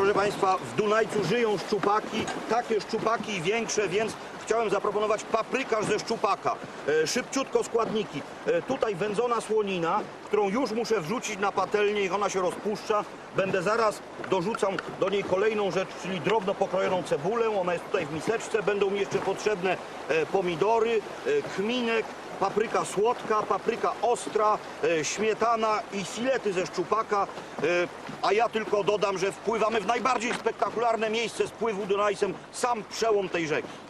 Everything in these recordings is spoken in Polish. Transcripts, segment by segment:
Proszę Państwa, w Dunajcu żyją szczupaki, takie szczupaki i większe, więc chciałem zaproponować paprykarz ze szczupaka. E, szybciutko składniki. E, tutaj wędzona słonina, którą już muszę wrzucić na patelnię, niech ona się rozpuszcza. Będę zaraz dorzucał do niej kolejną rzecz, czyli drobno pokrojoną cebulę. Ona jest tutaj w miseczce. Będą mi jeszcze potrzebne e, pomidory, kminek, papryka słodka, papryka ostra, śmietana i filety ze szczupaka. A ja tylko dodam, że wpływamy w najbardziej spektakularne miejsce spływu Dunajcem, sam przełom tej rzeki.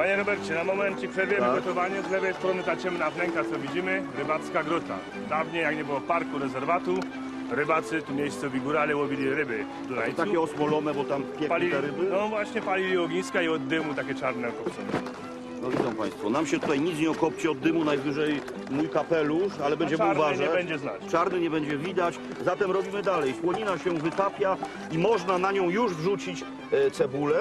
Panie Robercie, na momencik przerwiemy Tak. gotowanie. Z lewej strony ta ciemna wnęka, co widzimy, rybacka grota. Dawniej, jak nie było parku, rezerwatu, rybacy, tu miejscowi górale łowili ryby Dunajcu. Takie osmolone, bo tam piekły Palili, te ryby. no właśnie, palili ogniska i od dymu takie czarne okopcone. No widzą Państwo, nam się tutaj nic nie okopci od dymu, najwyżej mój kapelusz, ale będziemy czarny uważać. nie będzie znać. Czarny nie będzie widać, zatem robimy dalej. Słonina się wytapia i można na nią już wrzucić e, cebulę.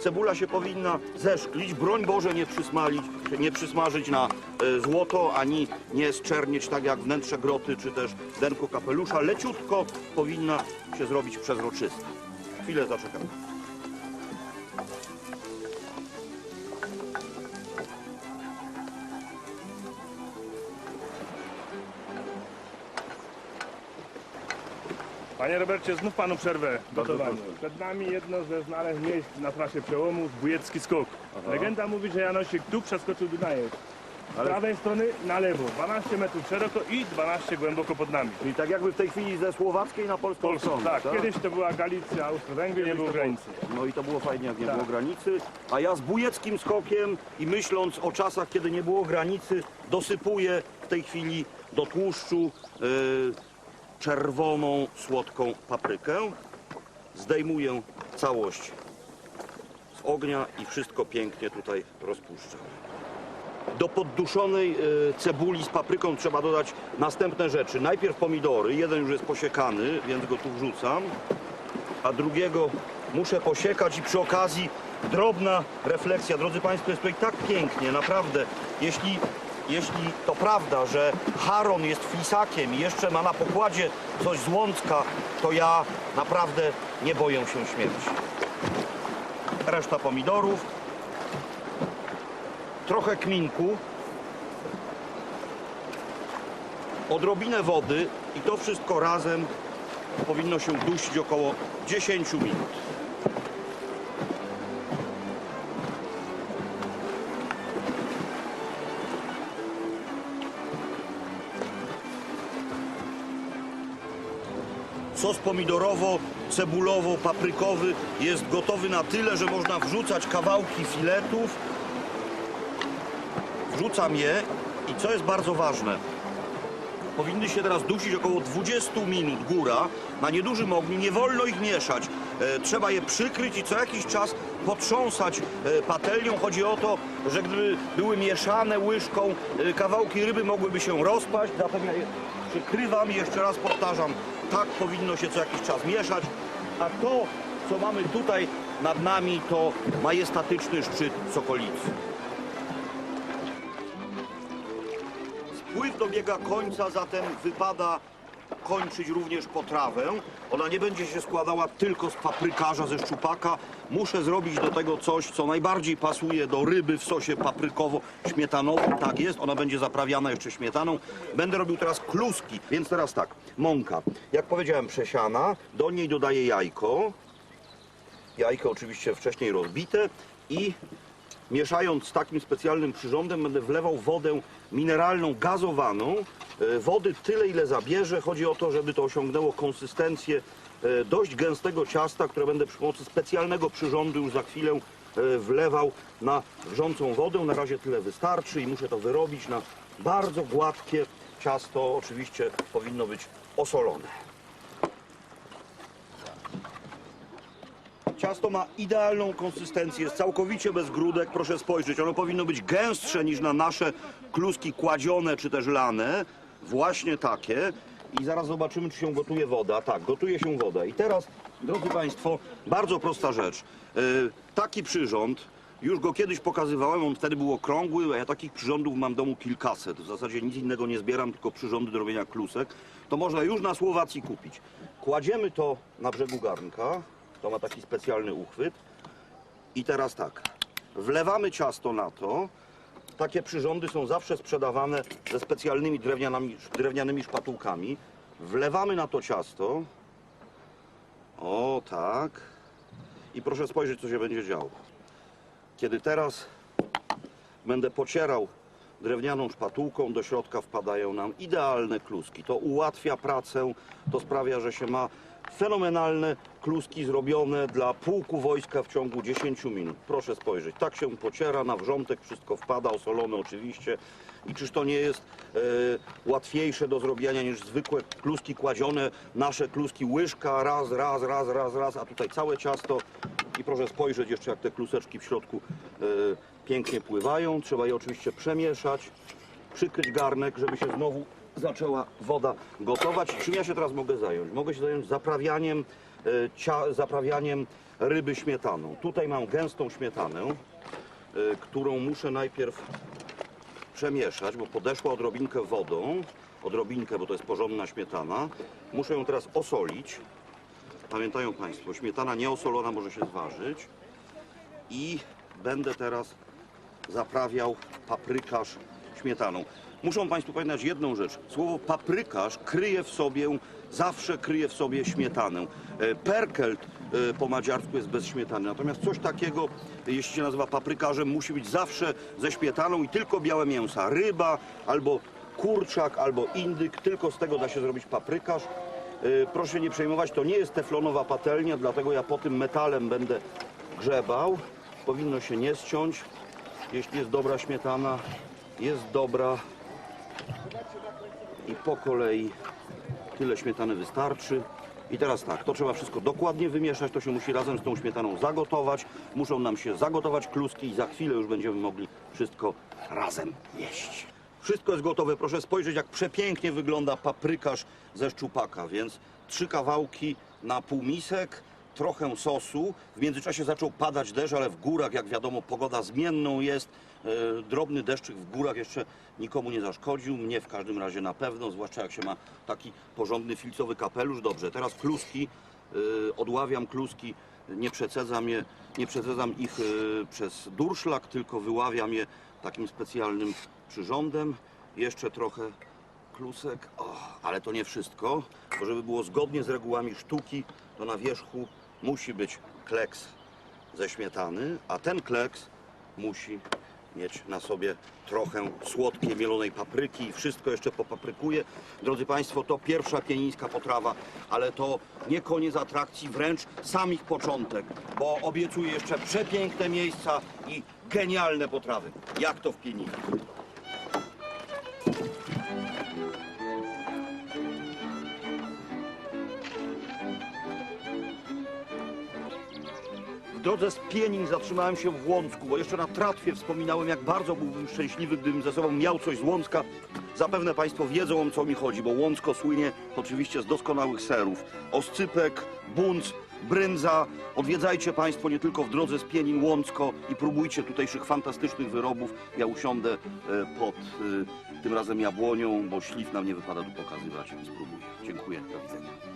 Cebula się powinna zeszklić, broń Boże nie przysmalić, nie przysmażyć na e, złoto, ani nie zczernieć tak jak wnętrze groty, czy też denko kapelusza. Leciutko powinna się zrobić przezroczysta. Chwilę zaczekamy. Panie Robercie, znów panu przerwę proszę. Przed nami jedno ze znaleźć miejsc na trasie przełomu, Bujecki Skok. Legenda mówi, że Janosik tu przeskoczył Dunajec. Z Ale- prawej strony na lewo, 12 metrów szeroko i 12 głęboko pod nami. Czyli tak jakby w tej chwili ze słowackiej na polską stronę, tak, kiedyś to była Galicja, Austro-Węgry, nie było granicy. No i to było fajnie, jak nie Tak. było granicy. A ja z bujeckim skokiem i myśląc o czasach, kiedy nie było granicy, dosypuję w tej chwili do tłuszczu y, czerwoną, słodką paprykę. Zdejmuję całość z ognia i wszystko pięknie tutaj rozpuszczam. Do podduszonej y, cebuli z papryką trzeba dodać następne rzeczy. Najpierw pomidory, jeden już jest posiekany, więc go tu wrzucam a drugiego muszę posiekać i przy okazji drobna refleksja. Drodzy Państwo, jest tutaj tak pięknie, naprawdę. Jeśli, jeśli to prawda, że Haron jest flisakiem i jeszcze ma na pokładzie coś z Łącka, to ja naprawdę nie boję się śmierci. Reszta pomidorów, trochę kminku, odrobinę wody i to wszystko razem powinno się dusić około 10 minut. Pomidorowo-cebulowo-paprykowy jest gotowy na tyle, że można wrzucać kawałki filetów. Wrzucam je i co jest bardzo ważne, powinny się teraz dusić około 20 minut góra na niedużym ogniu. Nie wolno ich mieszać. E, trzeba je przykryć i co jakiś czas potrząsać e, patelnią. Chodzi o to, że gdyby były mieszane łyżką, e, kawałki ryby mogłyby się rozpaść. Ja je przykrywam i jeszcze raz powtarzam, tak powinno się co jakiś czas mieszać. A to, co mamy tutaj nad nami, to majestatyczny szczyt Sokolicy. Spływ dobiega końca, zatem wypada kończyć również potrawę. Ona nie będzie się składała tylko z paprykarza ze szczupaka. Muszę zrobić do tego coś, co najbardziej pasuje do ryby w sosie paprykowo-śmietanowym. Tak jest, ona będzie zaprawiana jeszcze śmietaną. Będę robił teraz kluski, więc teraz tak, mąka. Jak powiedziałem, przesiana, do niej dodaję jajko. Jajko oczywiście wcześniej rozbite i mieszając z takim specjalnym przyrządem będę wlewał wodę mineralną, gazowaną. E, Wody tyle, ile zabierze. Chodzi o to, żeby to osiągnęło konsystencję e, dość gęstego ciasta, które będę przy pomocy specjalnego przyrządu już za chwilę e, wlewał na wrzącą wodę. Na razie tyle wystarczy i muszę to wyrobić na bardzo gładkie ciasto. Oczywiście powinno być osolone. Ciasto ma idealną konsystencję, jest całkowicie bez grudek. Proszę spojrzeć, ono powinno być gęstsze niż na nasze kluski kładzione czy też lane. Właśnie takie. I zaraz zobaczymy, czy się gotuje woda. Tak, gotuje się woda. I teraz, drodzy Państwo, bardzo prosta rzecz. Yy, taki przyrząd, już go kiedyś pokazywałem, on wtedy był okrągły, a ja takich przyrządów mam w domu kilkaset. W zasadzie nic innego nie zbieram, tylko przyrządy do robienia klusek. to można już na Słowacji kupić. Kładziemy to na brzegu garnka, to ma taki specjalny uchwyt. I teraz tak, wlewamy ciasto na to. Takie przyrządy są zawsze sprzedawane ze specjalnymi drewnianymi, drewnianymi szpatułkami. Wlewamy na to ciasto. O tak. I proszę spojrzeć, co się będzie działo. Kiedy teraz będę pocierał drewnianą szpatułką, do środka wpadają nam idealne kluski. To ułatwia pracę, to sprawia, że się ma fenomenalne kluski zrobione dla pułku wojska w ciągu 10 minut. Proszę spojrzeć, tak się pociera, na wrzątek wszystko wpada, osolone oczywiście. I czyż to nie jest e, łatwiejsze do zrobienia niż zwykłe kluski kładzione, nasze kluski łyżka, raz, raz, raz, raz, raz, a tutaj całe ciasto. I proszę spojrzeć jeszcze, jak te kluseczki w środku e, pięknie pływają. Trzeba je oczywiście przemieszać, przykryć garnek, żeby się znowu zaczęła woda gotować. Czym ja się teraz mogę zająć? Mogę się zająć zaprawianiem, e, cia, zaprawianiem ryby śmietaną. Tutaj mam gęstą śmietanę, e, którą muszę najpierw przemieszać, bo podeszła odrobinkę wodą, odrobinkę, bo to jest porządna śmietana. Muszę ją teraz osolić. Pamiętają Państwo, śmietana nieosolona może się zważyć. I będę teraz zaprawiał paprykarz śmietaną. Muszą Państwo pamiętać jedną rzecz. Słowo paprykarz kryje w sobie, zawsze kryje w sobie śmietanę. E, Perkelt e, po madziarsku jest bez śmietany. Natomiast coś takiego, jeśli się nazywa paprykarzem, musi być zawsze ze śmietaną i tylko białe mięsa. Ryba albo kurczak, albo indyk. Tylko z tego da się zrobić paprykarz. E, Proszę nie przejmować, to nie jest teflonowa patelnia, dlatego ja po tym metalem będę grzebał. Powinno się nie ściąć. Jeśli jest dobra śmietana, jest dobra. I po kolei tyle śmietany wystarczy. I teraz tak, to trzeba wszystko dokładnie wymieszać, to się musi razem z tą śmietaną zagotować. Muszą nam się zagotować kluski i za chwilę już będziemy mogli wszystko razem jeść. Wszystko jest gotowe. Proszę spojrzeć, jak przepięknie wygląda paprykarz ze szczupaka. Więc trzy kawałki na półmisek, trochę sosu. W międzyczasie zaczął padać deszcz, ale w górach, jak wiadomo, pogoda zmienną jest. E, Drobny deszczyk w górach jeszcze nikomu nie zaszkodził. Mnie w każdym razie na pewno, zwłaszcza jak się ma taki porządny filcowy kapelusz. Dobrze, teraz kluski. e, Odławiam kluski. Nie przecedzam, je, nie przecedzam ich e, przez durszlak, tylko wyławiam je takim specjalnym przyrządem. Jeszcze trochę klusek, o, ale to nie wszystko, bo żeby było zgodnie z regułami sztuki, to na wierzchu musi być kleks ze śmietany, a ten kleks musi mieć na sobie trochę słodkiej mielonej papryki i wszystko jeszcze popaprykuję. Drodzy Państwo, to pierwsza pienińska potrawa, ale to nie koniec atrakcji, wręcz sam ich początek, bo obiecuję jeszcze przepiękne miejsca i genialne potrawy. Jak to w Pieninie? Drodze z Pienin zatrzymałem się w Łącku, bo jeszcze na tratwie wspominałem, jak bardzo byłbym szczęśliwy, gdybym ze sobą miał coś z Łącka. Zapewne Państwo wiedzą, o co mi chodzi, bo Łącko słynie oczywiście z doskonałych serów. Oscypek, bunc, brędza. Odwiedzajcie Państwo nie tylko w drodze z Pienin Łącko i próbujcie tutejszych fantastycznych wyrobów. Ja usiądę e, pod e, tym razem jabłonią, bo śliw nam nie wypada tu pokazywać. Spróbuję. Dziękuję. Do widzenia.